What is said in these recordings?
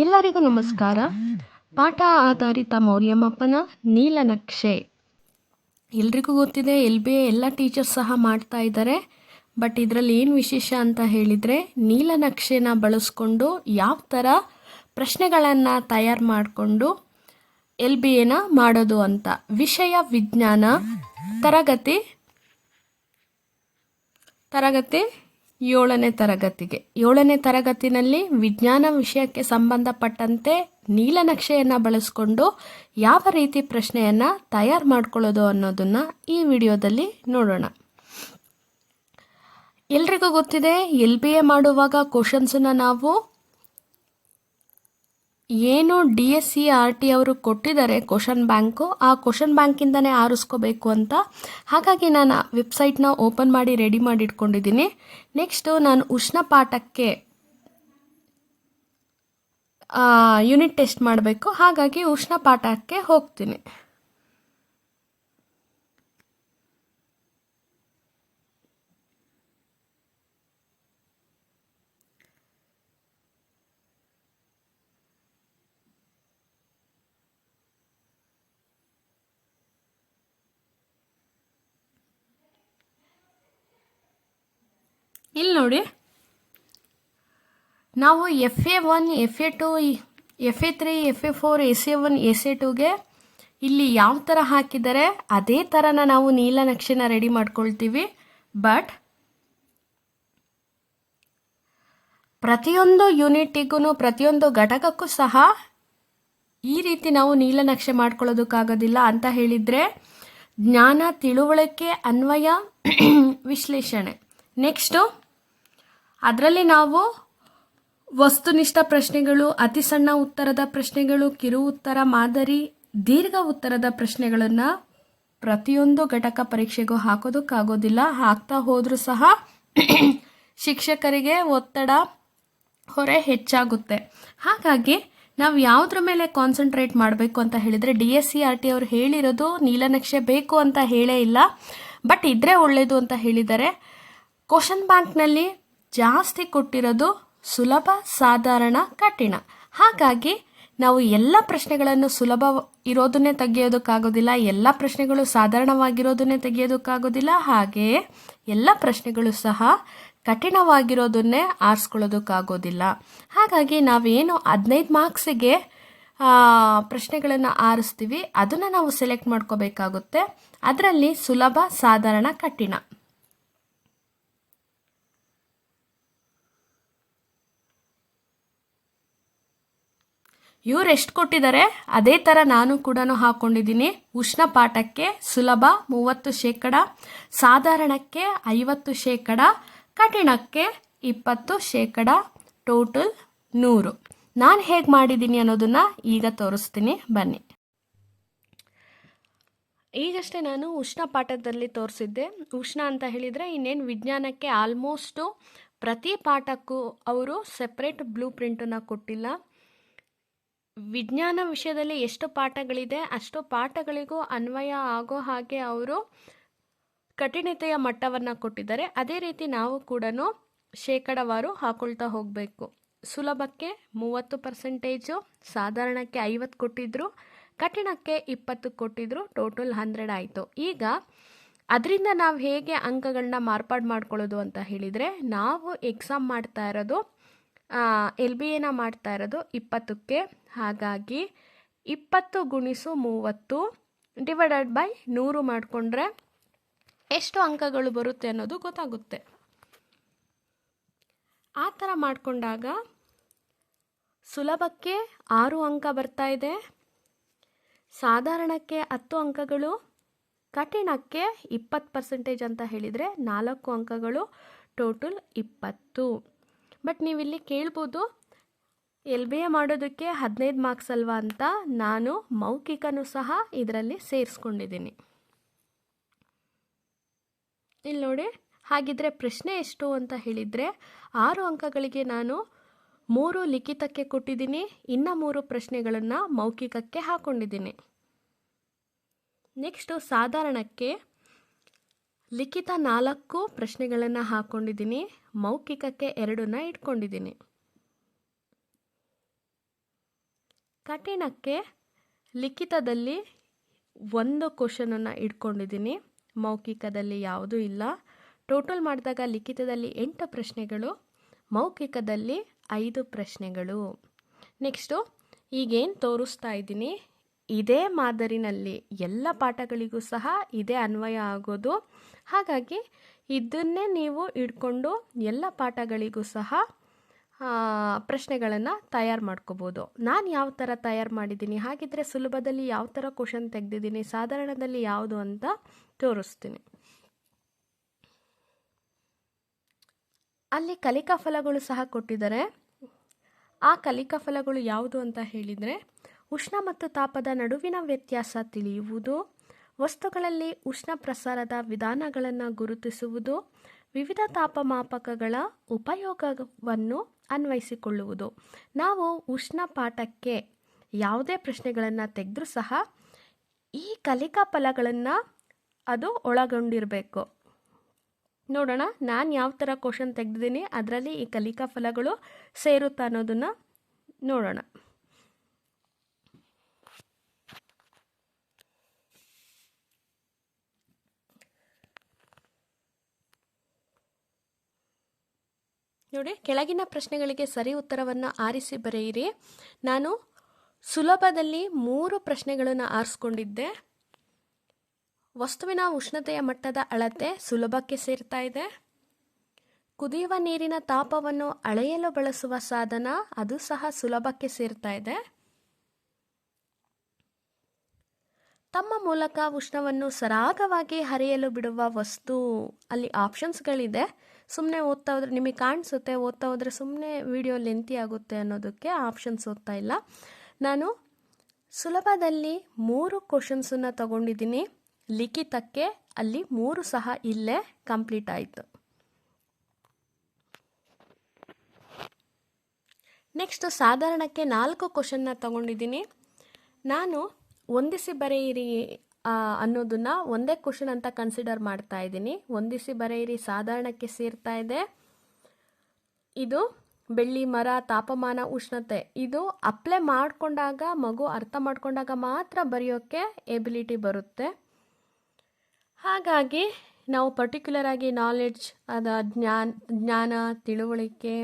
ಎಲ್ಲರಿಗೂ ನಮಸ್ಕಾರ. ಪಾಠ ಆಧಾರಿತ ಮೌಲ್ಯಮಾಪನ ನೀಲನಕ್ಷೆ. ಎಲ್ರಿಗೂ ಗೊತ್ತಿದೆ ಎಲ್ ಬಿ ಎಲ್ಲ ಟೀಚರ್ಸ್ ಸಹ ಮಾಡ್ತಾ ಇದ್ದಾರೆ. ಬಟ್ ಇದರಲ್ಲಿ ಏನು ವಿಶೇಷ ಅಂತ ಹೇಳಿದರೆ, ನೀಲನಕ್ಷೆನ ಬಳಸ್ಕೊಂಡು ಯಾವ ಥರ ಪ್ರಶ್ನೆಗಳನ್ನು ತಯಾರು ಮಾಡಿಕೊಂಡು ಎಲ್ ಬಿ ಎನ ಮಾಡೋದು ಅಂತ. ವಿಷಯ ವಿಜ್ಞಾನ, ತರಗತಿ ತರಗತಿ ಏಳನೇ ತರಗತಿಗೆ. ಏಳನೇ ತರಗತಿನಲ್ಲಿ ವಿಜ್ಞಾನ ವಿಷಯಕ್ಕೆ ಸಂಬಂಧಪಟ್ಟಂತೆ ನೀಲನಕ್ಷೆಯನ್ನು ಬಳಸ್ಕೊಂಡು ಯಾವ ರೀತಿ ಪ್ರಶ್ನೆಯನ್ನು ತಯಾರು ಮಾಡ್ಕೊಳ್ಳೋದು ಅನ್ನೋದನ್ನು ಈ ವಿಡಿಯೋದಲ್ಲಿ ನೋಡೋಣ. ಎಲ್ರಿಗೂ ಗೊತ್ತಿದೆ, ಎಲ್ ಬಿ ಎ ಮಾಡುವಾಗ ಕ್ವಶನ್ಸನ್ನು ನಾವು ಏನು D S C R T ಅವರು ಕೊಟ್ಟಿದ್ದಾರೆ ಕ್ವಶನ್ ಬ್ಯಾಂಕು ಆ ಕ್ವಶನ್ ಬ್ಯಾಂಕಿಂದನೇ ಆರಿಸ್ಕೋಬೇಕು ಅಂತ. ಹಾಗಾಗಿ ನಾನು ವೆಬ್ಸೈಟ್ನ ಓಪನ್ ಮಾಡಿ ರೆಡಿ ಮಾಡಿ ಇಟ್ಕೊಂಡಿದ್ದೀನಿ. ನೆಕ್ಸ್ಟು ನಾನು ಉಷ್ಣ ಪಾಠಕ್ಕೆ ಯೂನಿಟ್ ಟೆಸ್ಟ್ ಮಾಡಬೇಕು. ಹಾಗಾಗಿ ಉಷ್ಣ ಪಾಠಕ್ಕೆ ಹೋಗ್ತೀನಿ. ಇಲ್ಲಿ ನೋಡಿ. ನಾವು F A one F A two F A three F A four S A one S A ಟುಗೆ ಇಲ್ಲಿ ಯಾವ ಥರ ಹಾಕಿದ್ದಾರೆ ಅದೇ ಥರನ ನಾವು ನೀಲನಕ್ಷೆನ ರೆಡಿ ಮಾಡ್ಕೊಳ್ತೀವಿ. ಬಟ್ ಪ್ರತಿಯೊಂದು ಯೂನಿಟಿಗೂ ಪ್ರತಿಯೊಂದು ಘಟಕಕ್ಕೂ ಸಹ ಈ ರೀತಿ ನಾವು ನೀಲನಕ್ಷೆ ಮಾಡ್ಕೊಳ್ಳೋದಕ್ಕಾಗೋದಿಲ್ಲ ಅಂತ ಹೇಳಿದರೆ ಜ್ಞಾನ ತಿಳುವಳಿಕೆ ಅನ್ವಯ ವಿಶ್ಲೇಷಣೆ. ನೆಕ್ಸ್ಟು ಅದರಲ್ಲಿ ನಾವು ವಸ್ತುನಿಷ್ಠ ಪ್ರಶ್ನೆಗಳು, ಅತಿ ಸಣ್ಣ ಉತ್ತರದ ಪ್ರಶ್ನೆಗಳು, ಕಿರು ಉತ್ತರ, ಮಾದರಿ, ದೀರ್ಘ ಉತ್ತರದ ಪ್ರಶ್ನೆಗಳನ್ನು ಪ್ರತಿಯೊಂದು ಘಟಕ ಪರೀಕ್ಷೆಗೂ ಹಾಕೋದಕ್ಕಾಗೋದಿಲ್ಲ. ಹಾಕ್ತಾ ಹೋದರೂ ಸಹ ಶಿಕ್ಷಕರಿಗೆ ಒತ್ತಡ ಹೊರೆ ಹೆಚ್ಚಾಗುತ್ತೆ. ಹಾಗಾಗಿ ನಾವು ಯಾವುದ್ರ ಮೇಲೆ ಕಾನ್ಸಂಟ್ರೇಟ್ ಮಾಡಬೇಕು ಅಂತ ಹೇಳಿದರೆ D S C R T ಅವರು ಹೇಳಿರೋದು ನೀಲನಕ್ಷೆ ಬೇಕು ಅಂತ ಹೇಳೇ ಇಲ್ಲ. ಬಟ್ ಇದ್ರೆ ಒಳ್ಳೆಯದು ಅಂತ ಹೇಳಿದ್ದಾರೆ ಕ್ವಶನ್ ಬ್ಯಾಂಕ್ನಲ್ಲಿ ಜಾಸ್ತಿ ಕೊಟ್ಟಿರೋದು ಸುಲಭ, ಸಾಧಾರಣ, ಕಠಿಣ. ಹಾಗಾಗಿ ನಾವು ಎಲ್ಲ ಪ್ರಶ್ನೆಗಳನ್ನು ಸುಲಭ ಇರೋದನ್ನೇ ತೆಗೆಯೋದಕ್ಕಾಗೋದಿಲ್ಲ, ಎಲ್ಲ ಪ್ರಶ್ನೆಗಳು ಸಾಧಾರಣವಾಗಿರೋದನ್ನೇ ತೆಗೆಯೋದಕ್ಕಾಗೋದಿಲ್ಲ ಹಾಗೆಯೇ ಎಲ್ಲ ಪ್ರಶ್ನೆಗಳು ಸಹ ಕಠಿಣವಾಗಿರೋದನ್ನೇ ಆರಿಸ್ಕೊಳ್ಳೋದಕ್ಕಾಗೋದಿಲ್ಲ. ಹಾಗಾಗಿ ನಾವೇನು ಹದಿನೈದು ಮಾರ್ಕ್ಸಿಗೆ ಪ್ರಶ್ನೆಗಳನ್ನು ಆರಿಸ್ತೀವಿ, ಅದನ್ನು ನಾವು ಸೆಲೆಕ್ಟ್ ಮಾಡ್ಕೋಬೇಕಾಗುತ್ತೆ. ಅದರಲ್ಲಿ ಸುಲಭ, ಸಾಧಾರಣ, ಕಠಿಣ. ಇವ್ರು ಎಷ್ಟು ಕೊಟ್ಟಿದ್ದಾರೆ ಅದೇ ಥರ ನಾನು ಕೂಡ ಹಾಕ್ಕೊಂಡಿದ್ದೀನಿ ಉಷ್ಣ ಪಾಠಕ್ಕೆ ಸುಲಭ ಮೂವತ್ತು ಶೇಕಡ, ಸಾಧಾರಣಕ್ಕೆ ಐವತ್ತು ಶೇಕಡ, ಕಠಿಣಕ್ಕೆ ಇಪ್ಪತ್ತು ಶೇಕಡ, ಟೋಟಲ್ ನೂರು. ನಾನು ಹೇಗೆ ಮಾಡಿದ್ದೀನಿ ಅನ್ನೋದನ್ನು ಈಗ ತೋರಿಸ್ತೀನಿ. ಬನ್ನಿ. ಈಗಷ್ಟೇ ನಾನು ಉಷ್ಣ ಪಾಠದಲ್ಲಿ ತೋರಿಸಿದ್ದೆ. ಉಷ್ಣ ಅಂತ ಹೇಳಿದರೆ ಇನ್ನೇನು ವಿಜ್ಞಾನಕ್ಕೆ ಆಲ್ಮೋಸ್ಟು ಪ್ರತಿ ಪಾಠಕ್ಕೂ ಅವರು ಸೆಪ್ರೇಟ್ ಬ್ಲೂ ಪ್ರಿಂಟನ್ನು ಕೊಟ್ಟಿಲ್ಲ. ವಿಜ್ಞಾನ ವಿಷಯದಲ್ಲಿ ಎಷ್ಟು ಪಾಠಗಳಿದೆ, ಅಷ್ಟು ಪಾಠಗಳಿಗೂ ಅನ್ವಯ ಆಗೋ ಹಾಗೆ ಅವರು ಕಠಿಣತೆಯ ಮಟ್ಟವನ್ನು ಕೊಟ್ಟಿದ್ದಾರೆ. ಅದೇ ರೀತಿ ನಾವು ಕೂಡ ಶೇಕಡವಾರು ಹಾಕೊಳ್ತಾ ಹೋಗಬೇಕು. ಸುಲಭಕ್ಕೆ ಮೂವತ್ತು ಪರ್ಸೆಂಟೇಜು ಸಾಧಾರಣಕ್ಕೆ ಐವತ್ತು ಕೊಟ್ಟಿದ್ದರು ಕಠಿಣಕ್ಕೆ ಇಪ್ಪತ್ತು ಕೊಟ್ಟಿದ್ರು ಟೋಟಲ್ ಹಂಡ್ರೆಡ್ ಆಯಿತು. ಈಗ ಅದರಿಂದ ನಾವು ಹೇಗೆ ಅಂಕಗಳನ್ನ ಮಾರ್ಪಾಡು ಮಾಡ್ಕೊಳ್ಳೋದು ಅಂತ ಹೇಳಿದರೆ, ನಾವು ಎಕ್ಸಾಮ್ ಮಾಡ್ತಾ ಇರೋದು ಎಲ್ ಬಿ ಎನ ಮಾಡ್ತಾ ಇರೋದು ಇಪ್ಪತ್ತಕ್ಕೆ. ಹಾಗಾಗಿ ಇಪ್ಪತ್ತು ಗುಣಿಸು ಮೂವತ್ತು ಡಿವೈಡೆಡ್ ಬೈ ನೂರು ಮಾಡಿಕೊಂಡ್ರೆ ಎಷ್ಟು ಅಂಕಗಳು ಬರುತ್ತೆ ಅನ್ನೋದು ಗೊತ್ತಾಗುತ್ತೆ. ಆ ಥರ ಮಾಡಿಕೊಂಡಾಗ ಸುಲಭಕ್ಕೆ ಆರು ಅಂಕ ಬರ್ತಾ ಇದೆ. ಸಾಧಾರಣಕ್ಕೆ ಹತ್ತು ಅಂಕಗಳು, ಕಠಿಣಕ್ಕೆ ಇಪ್ಪತ್ತು ಪರ್ಸೆಂಟೇಜ್ ಅಂತ ಹೇಳಿದರೆ ನಾಲ್ಕು ಅಂಕಗಳು ಟೋಟಲ್ ಇಪ್ಪತ್ತು. ಬಟ್ ನೀವಿಲ್ಲಿ ಕೇಳ್ಬೋದು ಎಲ್ ಬಿ ಎ ಮಾಡೋದಕ್ಕೆ ಹದಿನೈದು ಮಾರ್ಕ್ಸ್ ಅಲ್ವಾ ಅಂತ ನಾನು ಮೌಖಿಕನೂ ಸಹ ಇದರಲ್ಲಿ ಸೇರಿಸ್ಕೊಂಡಿದ್ದೀನಿ. ಇಲ್ಲಿ ನೋಡಿ, ಹಾಗಿದ್ರೆ ಪ್ರಶ್ನೆ ಎಷ್ಟು ಅಂತ ಹೇಳಿದರೆ, ಆರು ಅಂಕಗಳಿಗೆ ನಾನು ಮೂರು ಲಿಖಿತಕ್ಕೆ ಕೊಟ್ಟಿದ್ದೀನಿ, ಇನ್ನು ಮೂರು ಪ್ರಶ್ನೆಗಳನ್ನು ಮೌಖಿಕಕ್ಕೆ ಹಾಕ್ಕೊಂಡಿದ್ದೀನಿ ನೆಕ್ಸ್ಟು ಸಾಧಾರಣಕ್ಕೆ ಲಿಖಿತ ನಾಲ್ಕು ಪ್ರಶ್ನೆಗಳನ್ನು ಹಾಕ್ಕೊಂಡಿದ್ದೀನಿ ಮೌಖಿಕಕ್ಕೆ ಎರಡನ್ನ ಇಟ್ಕೊಂಡಿದ್ದೀನಿ. ಕಠಿಣಕ್ಕೆ ಲಿಖಿತದಲ್ಲಿ ಒಂದು ಕ್ವಶನನ್ನು ಇಟ್ಕೊಂಡಿದ್ದೀನಿ. ಮೌಖಿಕದಲ್ಲಿ ಯಾವುದೂ ಇಲ್ಲ. ಟೋಟಲ್ ಮಾಡಿದಾಗ ಲಿಖಿತದಲ್ಲಿ ಎಂಟು ಪ್ರಶ್ನೆಗಳು. ಮೌಖಿಕದಲ್ಲಿ ಐದು ಪ್ರಶ್ನೆಗಳು. ನೆಕ್ಸ್ಟು ಈಗೇನು ತೋರಿಸ್ತಾ ಇದ್ದೀನಿ. ಇದೇ ಮಾದರಿನಲ್ಲಿ ಎಲ್ಲ ಪಾಠಗಳಿಗೂ ಸಹ ಇದೇ ಅನ್ವಯ ಆಗೋದು. ಹಾಗಾಗಿ ಇದನ್ನೇ ನೀವು ಇಟ್ಕೊಂಡು ಎಲ್ಲ ಪಾಠಗಳಿಗೂ ಸಹ ಪ್ರಶ್ನೆಗಳನ್ನು ತಯಾರು ಮಾಡ್ಕೋಬೋದು. ನಾನು ಯಾವ ಥರ ತಯಾರು ಮಾಡಿದ್ದೀನಿ, ಹಾಗಿದ್ರೆ ಸುಲಭದಲ್ಲಿ ಯಾವ ಥರ ಕ್ವಶನ್ ತೆಗೆದಿದ್ದೀನಿ, ಸಾಧಾರಣದಲ್ಲಿ ಯಾವುದು ಅಂತ ತೋರಿಸ್ತೀನಿ. ಅಲ್ಲಿ ಕಲಿಕಾ ಫಲಗಳು ಸಹ ಕೊಟ್ಟಿದ್ದಾರೆ. ಆ ಕಲಿಕಾ ಫಲಗಳು ಯಾವುದು ಅಂತ ಹೇಳಿದರೆ ಉಷ್ಣ ಮತ್ತು ತಾಪದ ನಡುವಿನ ವ್ಯತ್ಯಾಸ ತಿಳಿಯುವುದು. ವಸ್ತುಗಳಲ್ಲಿ ಉಷ್ಣ ಪ್ರಸಾರದ ವಿಧಾನಗಳನ್ನು ಗುರುತಿಸುವುದು. ವಿವಿಧ ತಾಪಮಾಪಕಗಳ ಉಪಯೋಗವನ್ನು ಅನ್ವಯಿಸಿಕೊಳ್ಳುವುದು. ನಾವು ಉಷ್ಣ ಪಾಠಕ್ಕೆ ಯಾವುದೇ ಪ್ರಶ್ನೆಗಳನ್ನು ತೆಗೆದ್ರೂ ಸಹ ಈ ಕಲಿಕಾ ಫಲಗಳನ್ನು ಅದು ಒಳಗೊಂಡಿರಬೇಕು. ನೋಡೋಣ, ನಾನು ಯಾವ ಥರ ಕ್ವಶನ್ ತೆಗೆದಿದ್ದೀನಿ, ಅದರಲ್ಲಿ ಈ ಕಲಿಕಾ ಫಲಗಳು ಸೇರುತ್ತಾ ಅನ್ನೋದನ್ನು ನೋಡೋಣ. ನೋಡಿ, ಕೆಳಗಿನ ಪ್ರಶ್ನೆಗಳಿಗೆ ಸರಿ ಉತ್ತರವನ್ನು ಆರಿಸಿ ಬರೆಯಿರಿ. ನಾನು ಸುಲಭದಲ್ಲಿ ಮೂರು ಪ್ರಶ್ನೆಗಳನ್ನು ಆರಿಸ್ಕೊಂಡಿದ್ದೆ. ವಸ್ತುವಿನ ಉಷ್ಣತೆಯ ಮಟ್ಟದ ಅಳತೆ ಸುಲಭಕ್ಕೆ ಸೇರ್ತಾ ಇದೆ. ಕುದಿಯುವ ನೀರಿನ ತಾಪವನ್ನು ಅಳೆಯಲು ಬಳಸುವ ಸಾಧನ ಅದು ಸಹ ಸುಲಭಕ್ಕೆ ಸೇರ್ತಾ ಇದೆ. ತಮ್ಮ ಮೂಲಕ ಉಷ್ಣವನ್ನು ಸರಾಗವಾಗಿ ಹರಿಯಲು ಬಿಡುವ ವಸ್ತು ಅಲ್ಲಿ ಆಪ್ಷನ್ಸ್ಗಳಿದೆ ಸುಮ್ಮನೆ ಓದ್ತಾ ಹೋದ್ರೆ ನಿಮಗೆ ಕಾಣಿಸುತ್ತೆ, ಓದ್ತಾ ಹೋದರೆ ಸುಮ್ಮನೆ ವಿಡಿಯೋ ಲೆಂತಿ ಆಗುತ್ತೆ ಅನ್ನೋದಕ್ಕೆ ಆಪ್ಷನ್ಸ್ ಓದ್ತಾ ಇಲ್ಲ. ನಾನು ಸುಲಭದಲ್ಲಿ ಮೂರು ಕ್ವಶನ್ಸನ್ನು ತಗೊಂಡಿದ್ದೀನಿ. ಲಿಖಿತಕ್ಕೆ ಅಲ್ಲಿ ಮೂರು ಸಹ ಇಲ್ಲೇ ಕಂಪ್ಲೀಟ್ ಆಯಿತು. ನೆಕ್ಸ್ಟ್ ಸಾಧಾರಣಕ್ಕೆ ನಾಲ್ಕು ಕ್ವಶನ್ನ ತಗೊಂಡಿದ್ದೀನಿ. ನಾನು ಹೊಂದಿಸಿ ಬರೆಯಿರಿ ಅನ್ನೋದನ್ನ ಒಂದೇ ಕ್ವಶನ್ ಅಂತ ಕನ್ಸಿಡರ್ ಮಾಡ್ತಾ ಇದ್ದೀನಿ. ಹೊಂದಿಸಿ ಬರೆಯಿರಿ, ಸಾಧಾರಣಕ್ಕೆ ಸೇರ್ತಾ ಇದೆ. ಇದು ಬೆಳ್ಳಿ, ಮರ, ತಾಪಮಾನ, ಉಷ್ಣತೆ. ಇದು ಅಪ್ಲೈ ಮಾಡಿಕೊಂಡಾಗ, ಮಗು ಅರ್ಥ ಮಾಡಿಕೊಂಡಾಗ ಮಾತ್ರ ಬರೆಯೋಕ್ಕೆ ಎಬಿಲಿಟಿ ಬರುತ್ತೆ. ಹಾಗಾಗಿ ನಾವು ಪರ್ಟಿಕ್ಯುಲರ್ ಆಗಿ ನಾಲೆಡ್ಜ್ ಅದ ಜ್ಞಾನ ಜ್ಞಾನ, ತಿಳುವಳಿಕೆ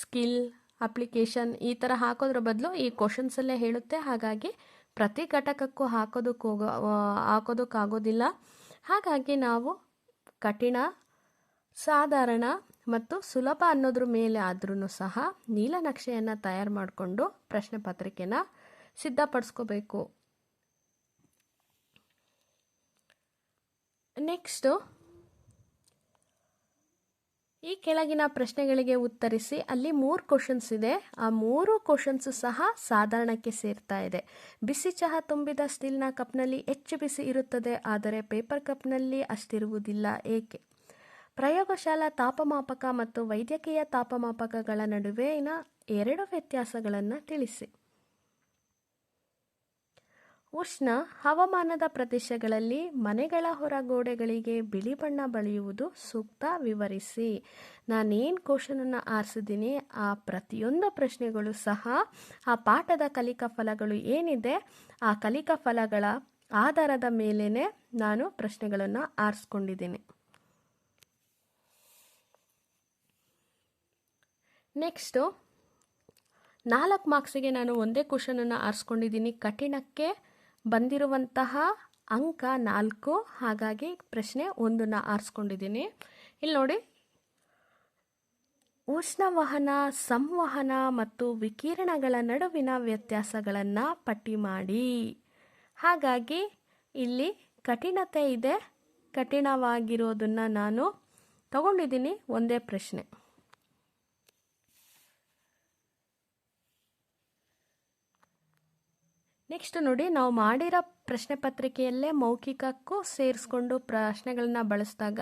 ಸ್ಕಿಲ್ ಅಪ್ಲಿಕೇಶನ್ ಈ ಥರ ಹಾಕೋದ್ರ ಬದಲು ಈ ಕ್ವಶನ್ಸಲ್ಲೇ ಹೇಳುತ್ತೆ. ಹಾಗಾಗಿ ಪ್ರತಿ ಘಟಕಕ್ಕೂ ಹಾಕೋದಕ್ಕೆ ಹೋಗೋ ಹಾಕೋದಕ್ಕಾಗೋದಿಲ್ಲ. ಹಾಗಾಗಿ ನಾವು ಕಠಿಣ, ಸಾಧಾರಣ ಮತ್ತು ಸುಲಭ ಅನ್ನೋದ್ರ ಮೇಲೆ ಆದ್ರೂ ಸಹ ನೀಲನಕ್ಷೆಯನ್ನು ತಯಾರು ಮಾಡಿಕೊಂಡು ಪ್ರಶ್ನೆ ಪತ್ರಿಕೆನ ಸಿದ್ಧಪಡಿಸ್ಕೋಬೇಕು. ನೆಕ್ಸ್ಟು ಈ ಕೆಳಗಿನ ಪ್ರಶ್ನೆಗಳಿಗೆ ಉತ್ತರಿಸಿ ಅಲ್ಲಿ ಮೂರು ಕ್ವಶನ್ಸ್ ಇದೆ. ಆ ಮೂರು ಕ್ವಶನ್ಸ್ ಸಹ ಸಾಧಾರಣಕ್ಕೆ ಸೇರ್ತಾ ಇದೆ. ಬಿಸಿ ಚಹಾ ತುಂಬಿದ ಸ್ಟೀಲ್ನ ಕಪ್ನಲ್ಲಿ ಹೆಚ್ಚು ಬಿಸಿ ಇರುತ್ತದೆ, ಆದರೆ ಪೇಪರ್ ಕಪ್ನಲ್ಲಿ ಅಷ್ಟಿರುವುದಿಲ್ಲ. ಏಕೆ? ಪ್ರಯೋಗಶಾಲಾ ತಾಪಮಾಪಕ ಮತ್ತು ವೈದ್ಯಕೀಯ ತಾಪಮಾಪಕಗಳ ನಡುವೆ ಎರಡು ವ್ಯತ್ಯಾಸಗಳನ್ನು ತಿಳಿಸಿ. ಉಷ್ಣ ಹವಾಮಾನದ ಪ್ರದೇಶಗಳಲ್ಲಿ ಮನೆಗಳ ಹೊರಗೋಡೆಗಳಿಗೆ ಬಿಳಿ ಬಣ್ಣ ಬಳಿಯುವುದು ಸೂಕ್ತ. ವಿವರಿಸಿ, ನಾನೇನು ಕ್ವಶನನ್ನು ಆರಿಸಿದ್ದೀನಿ, ಆ ಪ್ರತಿಯೊಂದು ಪ್ರಶ್ನೆಗಳು ಸಹ, ಆ ಪಾಠದ ಕಲಿಕಾ ಫಲಗಳು ಏನಿದೆ, ಆ ಕಲಿಕಾ ಫಲಗಳ ಆಧಾರದ ಮೇಲೇ ನಾನು ಪ್ರಶ್ನೆಗಳನ್ನು ಆರಿಸ್ಕೊಂಡಿದ್ದೀನಿ. ನೆಕ್ಸ್ಟು, ನಾಲ್ಕು ಮಾರ್ಕ್ಸಿಗೆ ನಾನು ಒಂದೇ ಕ್ವಶನನ್ನು ಆರಿಸ್ಕೊಂಡಿದ್ದೀನಿ. ಕಠಿಣಕ್ಕೆ ಬಂದಿರುವಂತಹ ಅಂಕ ನಾಲ್ಕು, ಹಾಗಾಗಿ ಪ್ರಶ್ನೆ ಒಂದನ್ನು ಆರಿಸ್ಕೊಂಡಿದ್ದೀನಿ. ಇಲ್ಲಿ ನೋಡಿ. ಉಷ್ಣವಹನ, ಸಂವಹನ ಮತ್ತು ವಿಕಿರಣಗಳ ನಡುವಿನ ವ್ಯತ್ಯಾಸಗಳನ್ನು ಪಟ್ಟಿ ಮಾಡಿ. ಹಾಗಾಗಿ ಇಲ್ಲಿ ಕಠಿಣತೆ ಇದೆ. ಕಠಿಣವಾಗಿರೋದನ್ನು ನಾನು ತಗೊಂಡಿದ್ದೀನಿ ಒಂದೇ ಪ್ರಶ್ನೆ. ನೆಕ್ಸ್ಟ್ ನೋಡಿ, ನಾವು ಮಾಡಿರೋ ಪ್ರಶ್ನೆ ಪತ್ರಿಕೆಯಲ್ಲೇ ಮೌಖಿಕಕ್ಕೂ ಸೇರಿಸ್ಕೊಂಡು ಪ್ರಶ್ನೆಗಳನ್ನ ಬಳಸಿದಾಗ,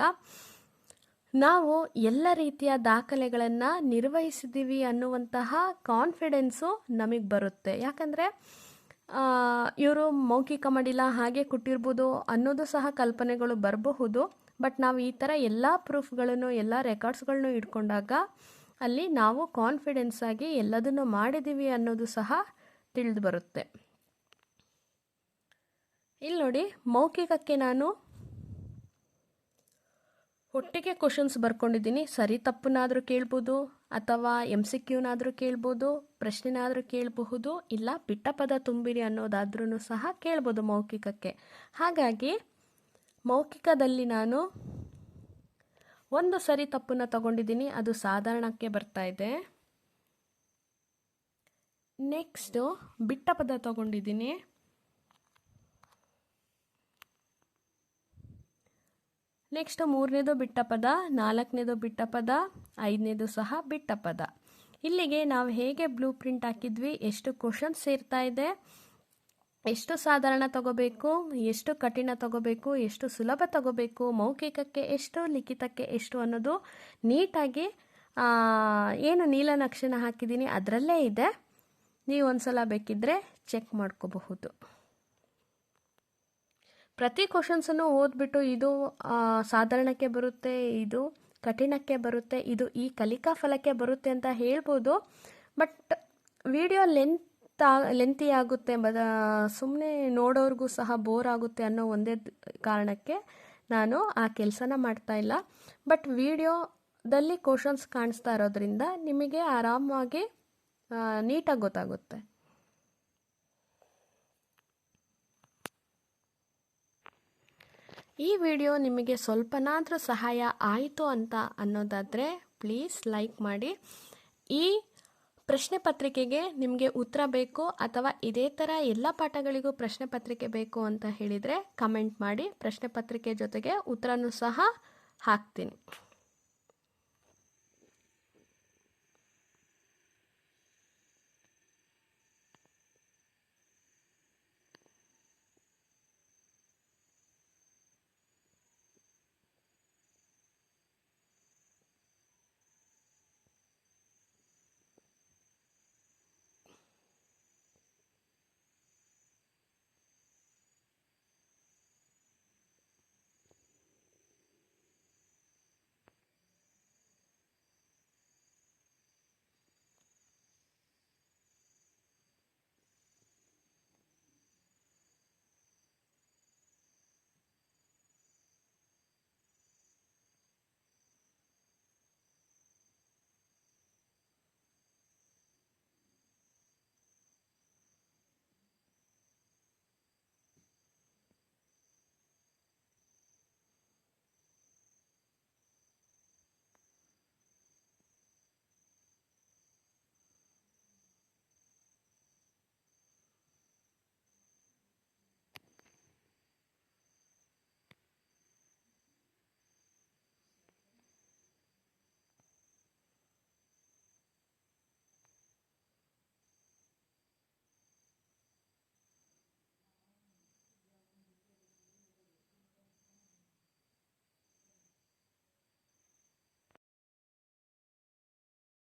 ನಾವು ಎಲ್ಲ ರೀತಿಯ ದಾಖಲೆಗಳನ್ನು ನಿರ್ವಹಿಸಿದ್ದೀವಿ ಅನ್ನುವಂತಹ ಕಾನ್ಫಿಡೆನ್ಸು ನಮಗೆ ಬರುತ್ತೆ. ಯಾಕಂದರೆ ಇವರು ಮೌಖಿಕ ಮಾಡಿಲ್ಲ ಹಾಗೆ ಕೊಟ್ಟಿರ್ಬೋದು ಅನ್ನೋದು ಸಹ ಕಲ್ಪನೆಗಳು ಬರಬಹುದು. ಬಟ್ ನಾವು ಈ ಥರ ಎಲ್ಲ ಪ್ರೂಫ್ಗಳನ್ನು ಎಲ್ಲ ರೆಕಾರ್ಡ್ಸ್ಗಳನ್ನು ಇಟ್ಕೊಂಡಾಗ ಅಲ್ಲಿ ನಾವು ಕಾನ್ಫಿಡೆನ್ಸ್ ಆಗಿ ಎಲ್ಲದನ್ನು ಮಾಡಿದ್ದೀವಿ ಅನ್ನೋದು ಸಹ ತಿಳಿದು ಬರುತ್ತೆ. ಇಲ್ಲಿ ನೋಡಿ, ಮೌಖಿಕಕ್ಕೆ ನಾನು ಒಟ್ಟಿಗೆ ಕ್ವಶನ್ಸ್ ಬರ್ಕೊಂಡಿದ್ದೀನಿ. ಸರಿ ತಪ್ಪನಾದರೂ ಕೇಳ್ಬೋದು, ಅಥವಾ ಎಂ ಸಿ ಕ್ಯೂನಾದರೂ ಕೇಳ್ಬೋದು, ಪ್ರಶ್ನೆನಾದರೂ ಕೇಳಬಹುದು, ಇಲ್ಲ ಬಿಟ್ಟ ಪದ ತುಂಬಿರಿ ಅನ್ನೋದಾದ್ರೂ ಸಹ ಕೇಳ್ಬೋದು ಮೌಖಿಕಕ್ಕೆ. ಹಾಗಾಗಿ, ಮೌಖಿಕದಲ್ಲಿ ನಾನು ಒಂದು ಸರಿ ತಪ್ಪನ್ನು ತಗೊಂಡಿದ್ದೀನಿ, ಅದು ಸಾಧಾರಣಕ್ಕೆ ಬರ್ತಾ ಇದೆ. ನೆಕ್ಸ್ಟು ಬಿಟ್ಟ ಪದ ತಗೊಂಡಿದ್ದೀನಿ. ನೆಕ್ಸ್ಟ್ ಮೂರನೇದು ಬಿಟ್ಟ ಪದ, ನಾಲ್ಕನೇದು ಬಿಟ್ಟ ಪದ, ಐದನೇದು ಸಹ ಬಿಟ್ಟ ಪದ. ಇಲ್ಲಿಗೆ ನಾವು ಹೇಗೆ ಬ್ಲೂ ಪ್ರಿಂಟ್ ಹಾಕಿದ್ವಿ, ಎಷ್ಟು ಕ್ವಶನ್ ಸೇರ್ತಾ ಇದೆ, ಎಷ್ಟು ಸಾಧಾರಣ ತಗೋಬೇಕು, ಎಷ್ಟು ಕಠಿಣ ತಗೋಬೇಕು, ಎಷ್ಟು ಸುಲಭ ತಗೋಬೇಕು, ಮೌಖಿಕಕ್ಕೆ ಎಷ್ಟು, ಲಿಖಿತಕ್ಕೆ ಎಷ್ಟು ಅನ್ನೋದು ನೀಟಾಗಿ ಏನು ನೀಲನಕ್ಷೆನ ಹಾಕಿದ್ದೀನಿ ಅದರಲ್ಲೇ ಇದೆ. ನೀವು ಒಂದ್ಸಲ ಬೇಕಿದ್ದರೆ ಚೆಕ್ ಮಾಡ್ಕೋಬಹುದು. ಪ್ರತಿ ಕ್ವಶನ್ಸನ್ನು ಓದ್ಬಿಟ್ಟು ಇದು ಸಾಧಾರಣಕ್ಕೆ ಬರುತ್ತೆ, ಇದು ಕಠಿಣಕ್ಕೆ ಬರುತ್ತೆ, ಇದು ಈ ಕಲಿಕಾ ಫಲಕ್ಕೆ ಬರುತ್ತೆ ಅಂತ ಹೇಳ್ಬೋದು. ಬಟ್ ವಿಡಿಯೋ ಲೆಂತ್ ಲೆಂತಿ ಆಗುತ್ತೆ, ಬದ ಸುಮ್ಮನೆ ನೋಡೋರ್ಗೂ ಸಹ ಬೋರ್ ಆಗುತ್ತೆ ಅನ್ನೋ ಒಂದೇ ಕಾರಣಕ್ಕೆ ನಾನು ಆ ಕೆಲಸನ ಮಾಡ್ತಾ ಇಲ್ಲ. ಬಟ್ ವಿಡಿಯೋದಲ್ಲಿ ಕ್ವಶನ್ಸ್ ಕಾಣಿಸ್ತಾ ಇರೋದ್ರಿಂದ ನಿಮಗೆ ಆರಾಮಾಗಿ ನೀಟಾಗಿ ಗೊತ್ತಾಗುತ್ತೆ. ಈ ವಿಡಿಯೋ ನಿಮಗೆ ಸ್ವಲ್ಪನಾದರೂ ಸಹಾಯ ಆಯಿತು ಅಂತ ಅನ್ನೋದಾದರೆ ಪ್ಲೀಸ್ ಲೈಕ್ ಮಾಡಿ. ಈ ಪ್ರಶ್ನೆ ಪತ್ರಿಕೆಗೆ ನಿಮಗೆ ಉತ್ತರ ಬೇಕು ಅಥವಾ ಇದೇ ಥರ ಎಲ್ಲ ಪಾಠಗಳಿಗೂ ಪ್ರಶ್ನೆ ಪತ್ರಿಕೆ ಬೇಕು ಅಂತ ಹೇಳಿದರೆ ಕಮೆಂಟ್ ಮಾಡಿ. ಪ್ರಶ್ನೆ ಪತ್ರಿಕೆ ಜೊತೆಗೆ ಉತ್ತರನೂ ಸಹ ಹಾಕ್ತೀನಿ.